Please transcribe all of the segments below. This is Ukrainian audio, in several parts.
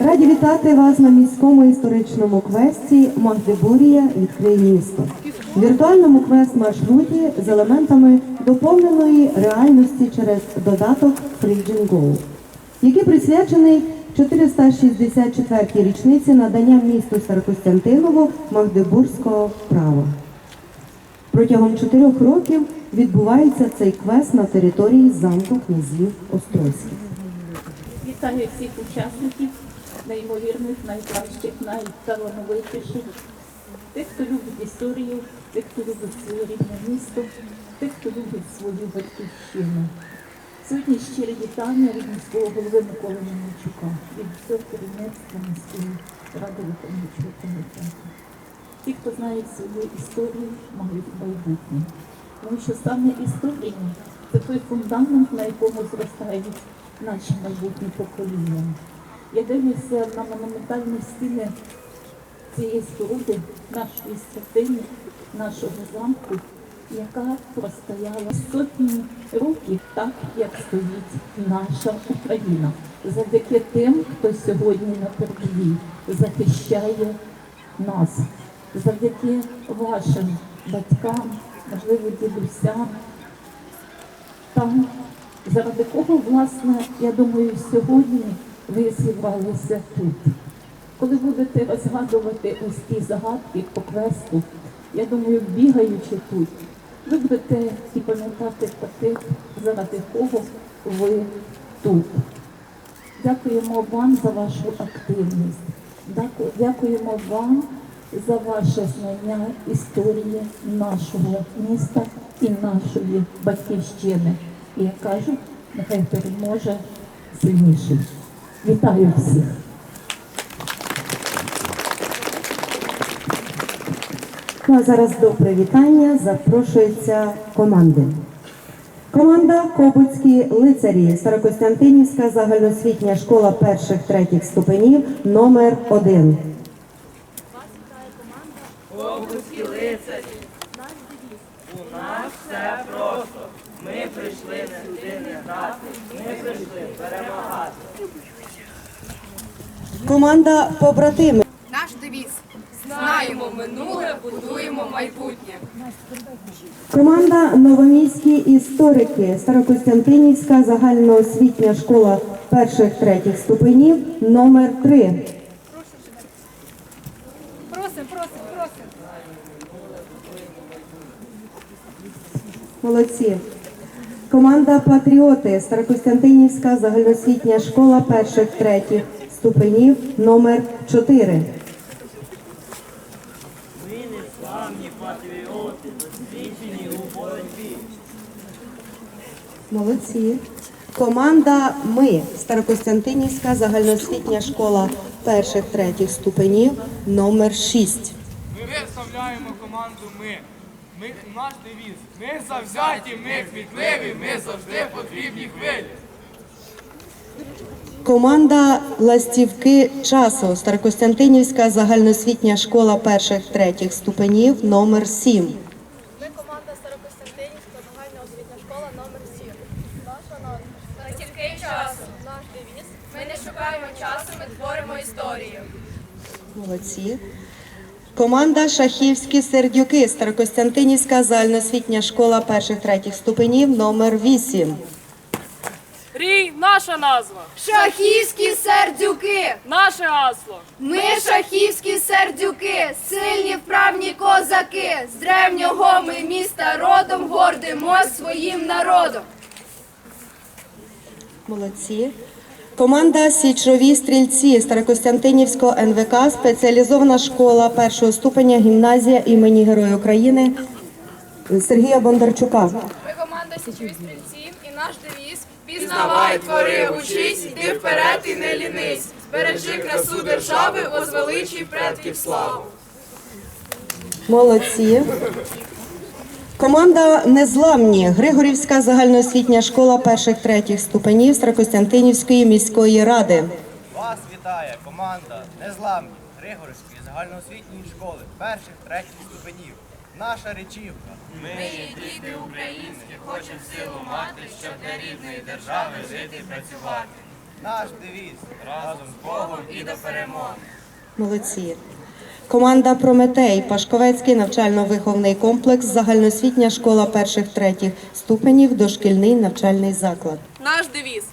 Раді вітати вас на міському історичному квесті Магдебурія відкриє місто. Віртуальному квест-маршруті з елементами доповненої реальності через додаток Frigin Go, який присвячений 464-й річниці надання місту Старокостянтинову Магдебурзького права. Протягом чотирьох років відбувається цей квест на території замку князів Острозьких. Вітаю всіх учасників, неймовірних, найкращих, найталановитіших, тих, хто любить історію, тих, хто любить своє рідне місто, тих, хто любить свою батьківщину. Сьогодні щирі вітання від міського голови Миколи Мельничука, від всього керівництва міської ради виконавчого комітету. Ті, хто знають свою історію, мають майбутнє. Тому що саме історія це той фундамент, на якому зростають наші майбутні покоління. Я дивлюся на монументальні стіни цієї споруди, нашої святині, нашого замку, яка простояла сотні років так, як стоїть наша Україна. Завдяки тим, хто сьогодні на передовій захищає нас, завдяки вашим батькам, можливо, дідусям, там, заради кого, власне, я думаю, сьогодні ви зібралися тут. Коли будете розгадувати ось ті загадки по квесту, я думаю, бігаючи тут, ви будете і пам'ятати про тих, заради кого ви тут. Дякуємо вам за вашу активність. Дякуємо вам за ваше знання історії нашого міста і нашої батьківщини. І як кажуть, нехай переможе сильніший. Вітаю всіх! Ну а зараз до привітання запрошуються команди. Команда Кобуцькі лицарі, Старокостянтинівська загальноосвітня школа перших третіх ступенів номер 1 Обласки лицарі. У нас все просто. Ми прийшли сюди не грати, ми прийшли перемагати. Команда побратими. Наш девіз знаємо минуле, будуємо майбутнє. Команда Новоміські історики, Старокостянтинівська загальноосвітня школа перших третіх ступенів номер 3 Просим, просим, просим. Молодці. Команда Патріоти, Старокостянтинівська загальноосвітня школа перших третіх ступенів номер 4 Ми незламні патріоти, досвідчені у боротьбі. Молодці. Команда Ми, Старокостянтинівська загальноосвітня школа перших третіх ступенів номер 6 Ми виставляємо команду ми. Ми наш девіз. Ми завзяті, ми квітливі, ми завжди потрібні хвилі. Команда Ластівки часу, Старокостянтинівська загальноосвітня школа перших третіх ступенів номер 7 Ми команда Старокостянтинівська загальна освітня школа номер 7. Наша назва. Ластівки часу. Наш девіз. Ми не шукаємо часу, ми творимо історію. Молодці. Команда Шахівські сердюки, Старокостянтинівська загальноосвітня школа перших третіх ступенів номер 8 Рій наша назва, Шахівські сердюки. наше гасло. Ми шахівські сердюки, сильні вправні козаки. З древнього ми міста родом гордимось своїм народом. Молодці. Команда Січові стрільці Старокостянтинівського НВК, спеціалізована школа першого ступеня гімназія імені Героя України Сергія Бондарчука. Ми команда Січові стрільці і. Пізнавай, твори, учись, йди вперед і не лінись. Збережи красу держави, возвеличуй предків славу. Молодці. Команда Незламні Григорівська загальноосвітня школа перших третіх ступенів Старокостянтинівської міської ради. Вас вітає команда Незламні Григорівської загальноосвітньої школи перших третіх ступенів. Наша речівка. Ми є діти українські, хочемо силу мати, щоб для рідної держави жити і працювати. Наш девіз разом з Богом і до перемоги. Молодці. Команда Прометей, Пашковецький навчально-виховний комплекс, загальноосвітня школа перших третіх ступенів, дошкільний навчальний заклад. Наш девіз.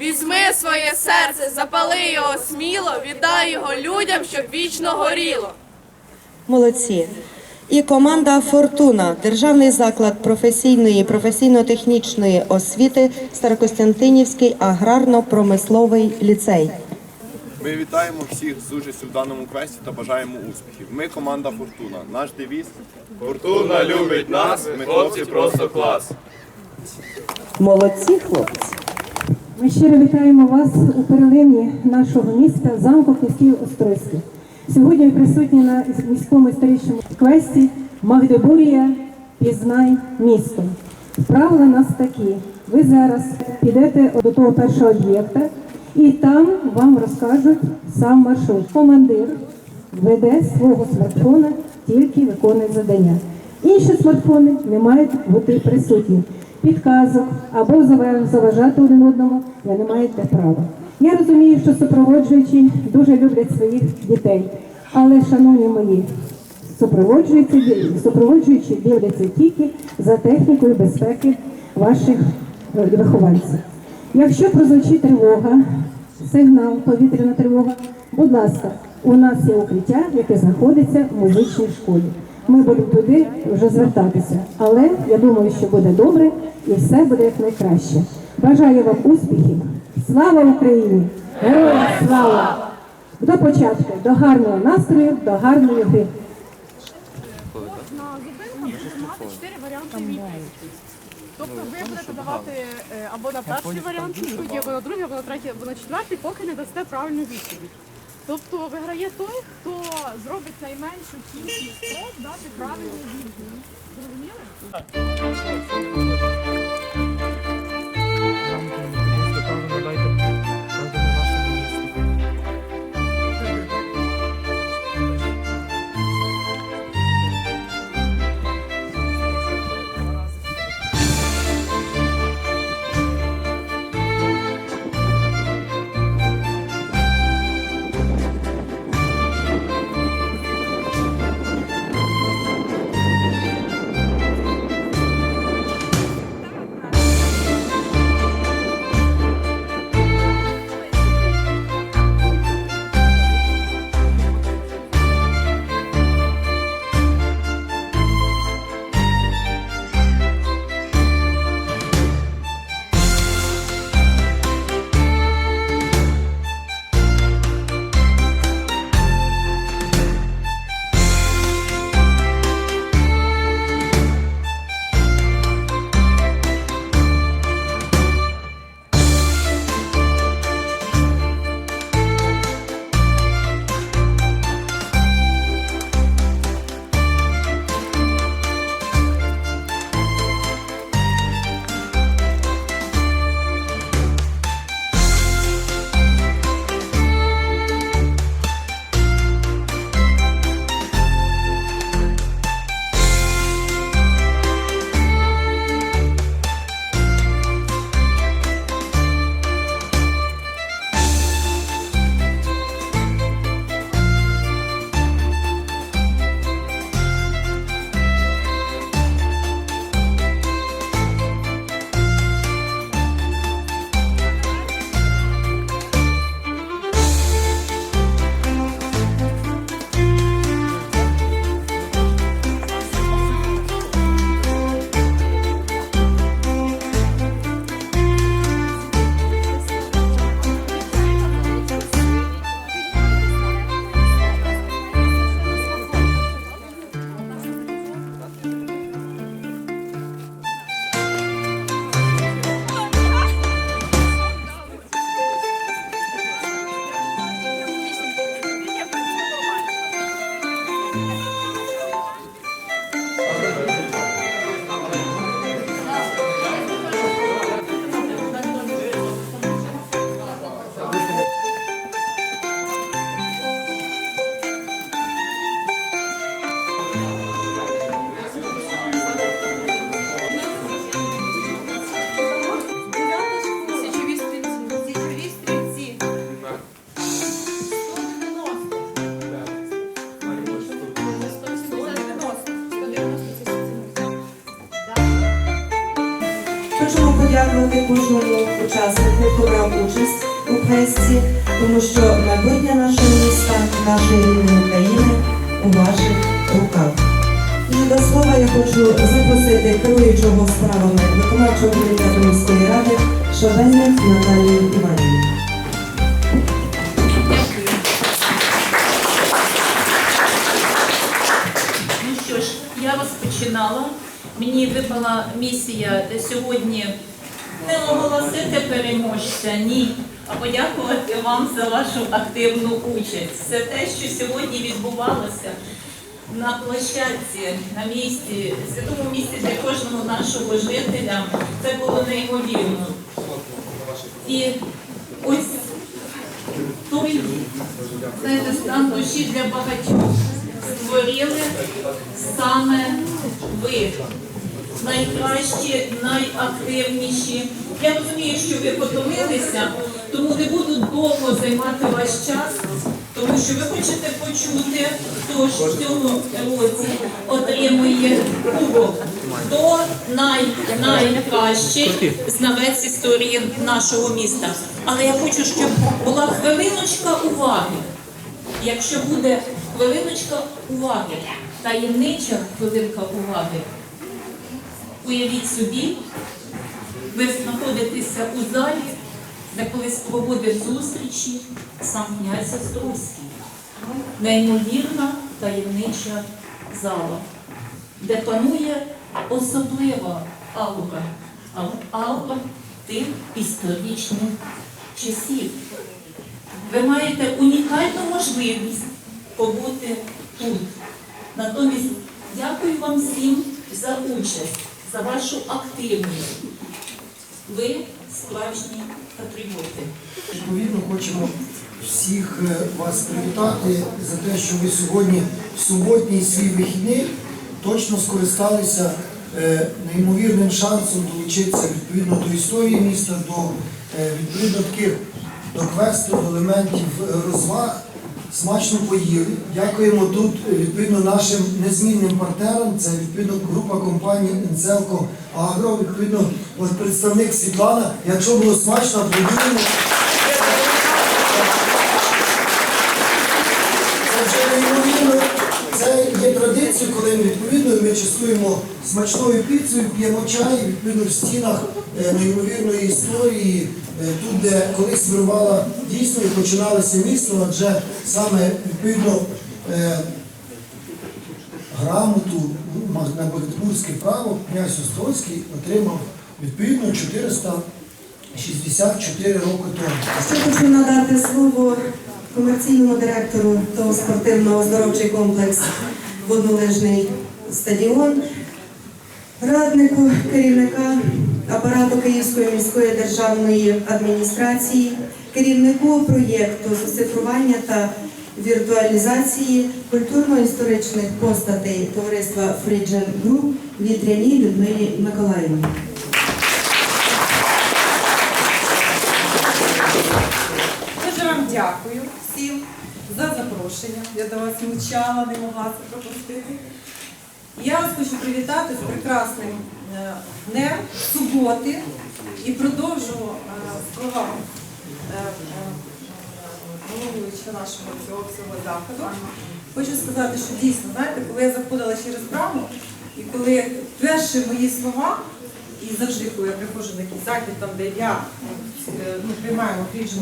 Візьми своє серце, запали його сміло, віддай його людям, щоб вічно горіло. Молодці. І команда Фортуна, державний заклад професійної професійно-технічної освіти, Старокостянтинівський аграрно-промисловий ліцей. Ми вітаємо всіх з участю в даному квесті та бажаємо успіхів. Ми команда Фортуна. Наш девіз Фортуна любить нас, ми хлопці просто клас. Молодці, хлопці. Ми щиро вітаємо вас у перлині нашого міста замку Київський Острозький. Сьогодні ви присутні на міському історичному квесті Магдебурія Пізнай місто. Правила нас такі. Ви зараз підете до того першого об'єкта, і там вам розкажуть сам маршрут. Командир веде свого смартфона, тільки виконує завдання. Інші смартфони не мають бути присутні. Підказок або заважати один одному ви не маєте права. Я розумію, що супроводжуючі дуже люблять своїх дітей, але, шановні мої, супроводжуючі, супроводжуючі дивляться тільки за технікою безпеки ваших е, вихованців. Якщо прозвучить тривога, сигнал, повітряна тривога, будь ласка, у нас є укриття, яке знаходиться в музичній школі. Ми будемо туди вже звертатися, але я думаю, що буде добре і все буде як найкраще. Бажаю вам успіхів! Слава Україні! Героям слава! До початку, до гарного настрою, до гарної гри. На зупинках буде мати чотири варіанти відповіді. Тобто ви будете давати е, або на перший варіант відповіді, або на другий, або на третій, або на четвертий, поки не дасте правильну відповідь. Тобто виграє той, хто зробить найменшу кількість спроб дати правильну відповідь. Зрозуміли? І до слова я хочу запросити керуючого справами виконавчого комітету міської ради Шовельник Наталію Іванівну. Ну що ж, я розпочинала. Мені випала місія сьогодні не оголосити переможця, ні, а подякувати вам за вашу активну участь. Все те, що сьогодні відбувалося на площадці, на місці, святому місці для кожного нашого жителя, це було неймовірно. І ось той, знаєте, стан душі для багатьох створили саме ви. Найкращі, найактивніші. Я розумію, що ви потомилися, тому не буду довго займати ваш час, тому що ви хочете почути, хто ж в цьому році отримує кубок. Хто най, найкращий знавець історії нашого міста. Але я хочу, щоб була хвилиночка уваги. Якщо буде хвилиночка уваги, таємнича хвилинка уваги, уявіть собі, ви знаходитеся у залі, де колись проводив зустрічі сам князь Острозький. Неймовірна таємнича зала, де панує особлива аура, аура тих історичних часів. Ви маєте унікальну можливість побути тут. Натомість дякую вам всім за участь, за вашу активність. Ви справжні. Відповідно, хочемо всіх е, вас привітати за те, що ви сьогодні в суботній свій вихідний точно скористалися е, неймовірним шансом долучитися відповідно до історії міста, до е, відповідно таких до квесту, до елементів розваг. Смачно поїли. Дякуємо тут е, відповідно нашим незмінним партнерам. Це відповідно група компаній Інцелко Агро. Відповідно, от представник Світлана. Якщо було смачно, аплодуємо. Частуємо смачною піцею, п'ємо чай, відповідно в стінах е, неймовірної історії, е, тут, де колись вирувала дійсно і починалося місто, адже саме відповідно е, грамоту на Магдебурзьке право князь Острозький отримав відповідно 464 роки тому. Ще хочу надати слово комерційному директору того спортивного оздоровчий комплекс воднолижний стадіон, раднику керівника апарату Київської міської державної адміністрації, керівнику проєкту з оцифрування та віртуалізації культурно-історичних постатей товариства Фріджен Груп Вітряній Людмилі Миколаївні. Дуже вам дякую всім за запрошення. Я до вас мчала, не могла це пропустити. Я вас хочу привітати з прекрасним е, днем суботи і продовжу е, слова е, головуючого нашого цього всього заходу. Хочу сказати, що дійсно, знаєте, коли я заходила через браму, і коли перші мої слова, і завжди, коли я приходжу на якийсь захід, там, де я ну, приймаю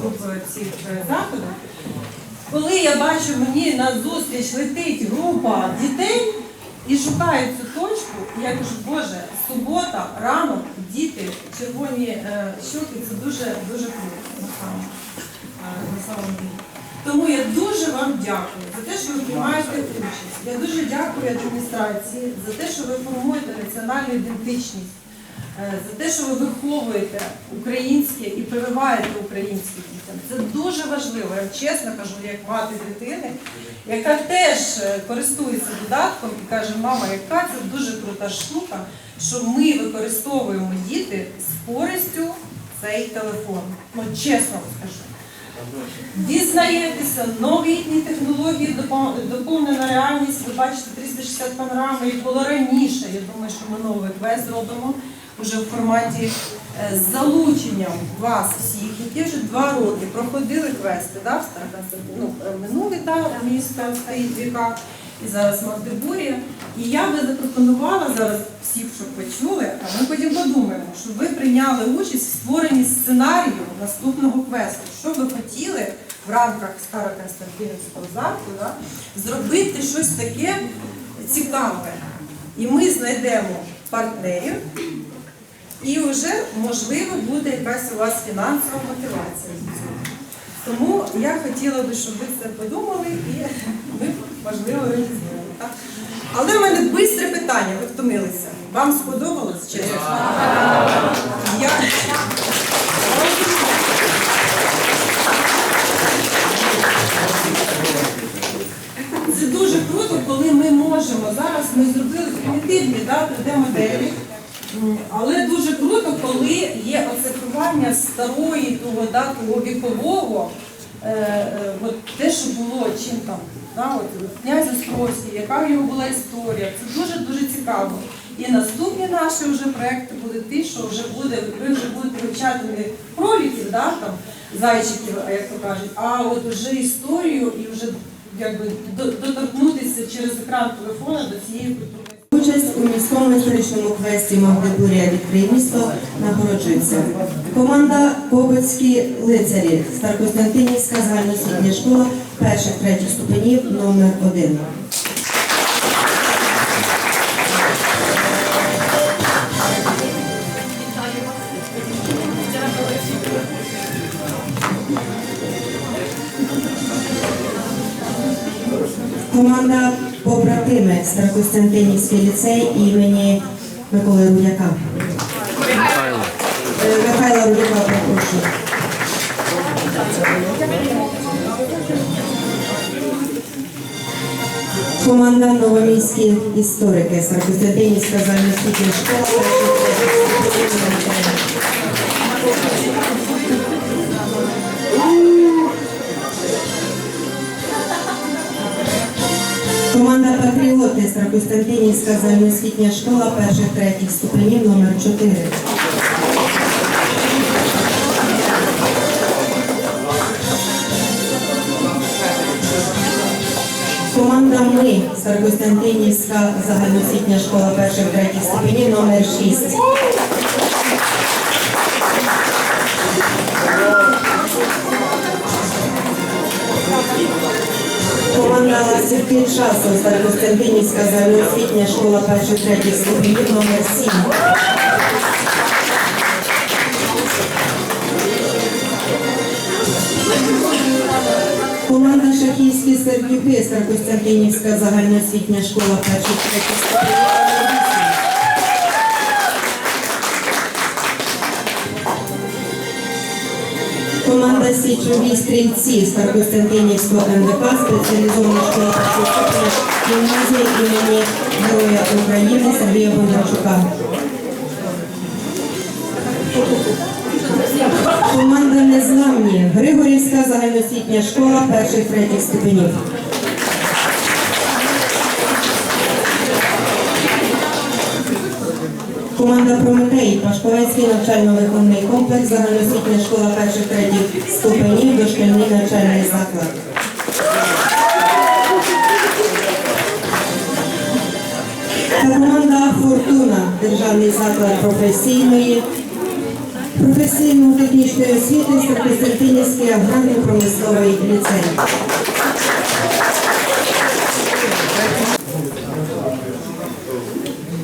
групою цих е, заходів, коли я бачу, мені на зустріч летить група дітей і шукають цю точку, і я кажу, Боже, субота, ранок, діти, червоні е, щоки, це дуже дуже круто е, на самому ділі. Тому я дуже вам дякую за те, що ви приймаєте участь. Я дуже дякую адміністрації за те, що ви формуєте національну ідентичність, за те, що ви виховуєте українське і прививаєте українське дітям. Це дуже важливо. Я чесно кажу, як мати дитини, яка теж е, користується додатком і каже, мама, яка це дуже крута штука, що ми використовуємо діти з користю цей телефон. Ну чесно скажу. Дізнаєтеся, новітні технології, допо- доповнена реальність. Ви бачите 360 панорами, як було раніше. Я думаю, що ми новий квест зробимо вже в форматі е, з залученням вас всіх, які вже два роки проходили квести, да, в ну, е, минулий да, місто стоїть віка, і зараз Магдебурія. І я би запропонувала зараз всіх, щоб почули, а ми потім подумаємо, щоб ви прийняли участь в створенні сценарію наступного квесту. Що ви хотіли в рамках Староконстантинівського замку да, зробити щось таке цікаве. І ми знайдемо партнерів, і вже можливо буде якась у вас фінансова мотивація. Тому я хотіла би, щоб ви це подумали і ми, можливо, реалізуємо. Але в мене бистре питання, ви втомилися. Вам сподобалось чесно? Я... Це дуже круто, коли ми можемо. Зараз ми зробили примітивні да, 3D-моделі. Але дуже круто, коли є оцифрування старої того, да, того вікового, е, е, те, що було, чим там, да, от, князь Острозький, яка в нього була історія. Це дуже дуже цікаво. І наступні наші вже проекти будуть ті, що вже буде, ви вже будете вивчати не кроліків, да, там, зайчиків, як то кажуть, а от вже історію і вже якби до- доторкнутися через екран телефона до цієї культури. Участь у міському історичному квесті Магдебурія відкриє місто нагороджується. Команда Кобицькі лицарі, Старокостянтинівська загальноосвітня школа перших третіх ступенів номер 1 Команда побратими Старокостянтинівський ліцей імені Миколи Рудяка. Е, Михайла Рудяка, прошу. Команда Новоміські історики Старокостянтинівська загальноосвітня школа. Патріоти Старокостянтинівська загальноосвітня школа перших третіх ступенів номер 4 Команда Ми Старокостянтинівська загальноосвітня школа перших третіх ступенів номер 6 Часом часу Старокостянтинівська загальноосвітня школа перших третіх ступенів номер 7 Команда Шахівські сердюки Старокостянтинівська загальноосвітня школа перших третіх Команда Січові стрільці Старокостянтинівського НВК спеціалізована школа гімназії імені Героя України Сергія Бондарчука. Команда Незламні Григорівська загальноосвітня школа перших третіх ступенів. Команда Прометей, Пашковецький навчально-виховний комплекс, загальноосвітня школа перших третіх ступенів, дошкільний навчальний заклад. Та команда Фортуна, державний заклад професійної, професійно-технічної освіти, Старокостянтинівський аграрно-промисловий ліцей.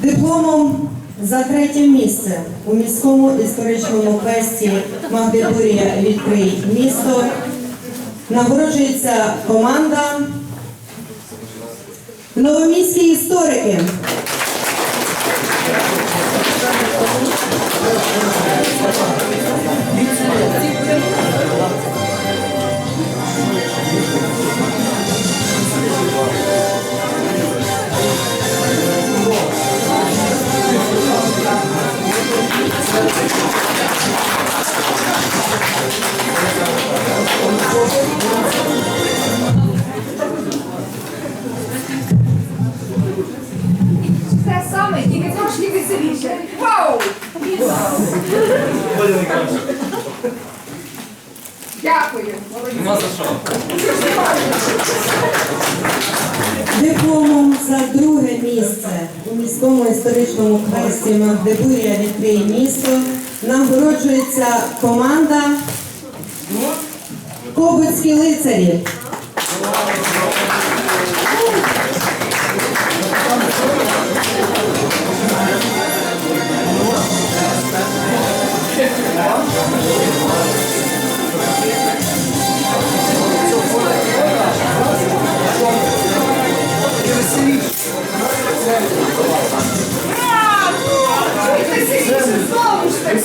Дипломом за третє місце у міському історичному квесті Магдебурія відкрий місто нагороджується команда Новоміські історики. Те саме, тільки трошки веселіше. Вау! Дякую, молодець. Дипломом за друге місце у міському історичному квесті Магдебурія відкриє місто нагороджується команда Кобицькі лицарі.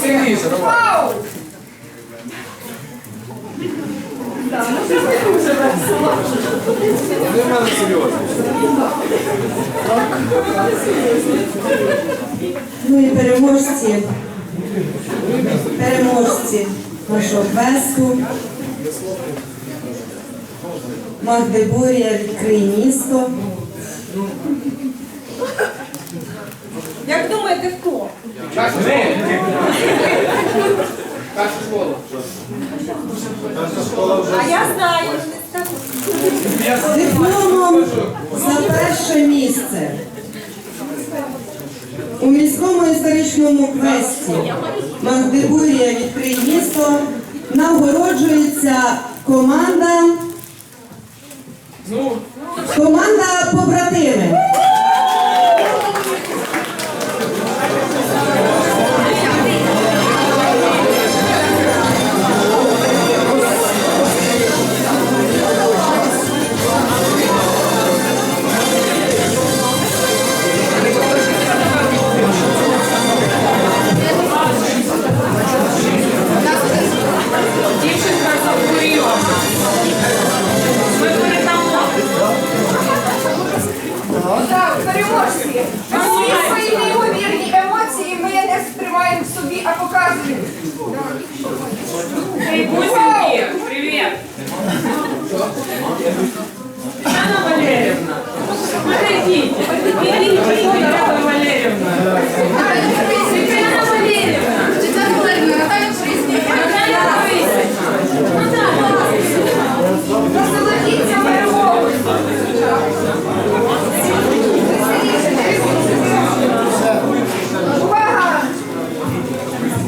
Вау! Ну і переможці, переможці нашого квесту. Магдебурія відкриє місто. Як думаєте, хто? А я знаю. З дипломом за перше місце. У міському історичному квесті Магдебурія відкриє місто нагороджується команда. Команда побратими.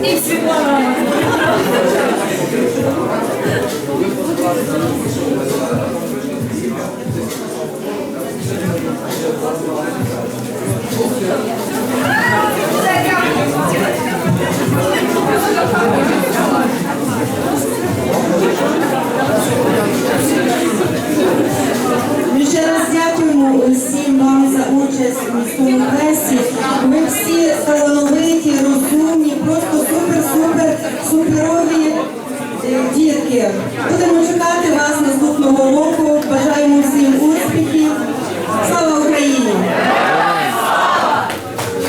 И Светлана.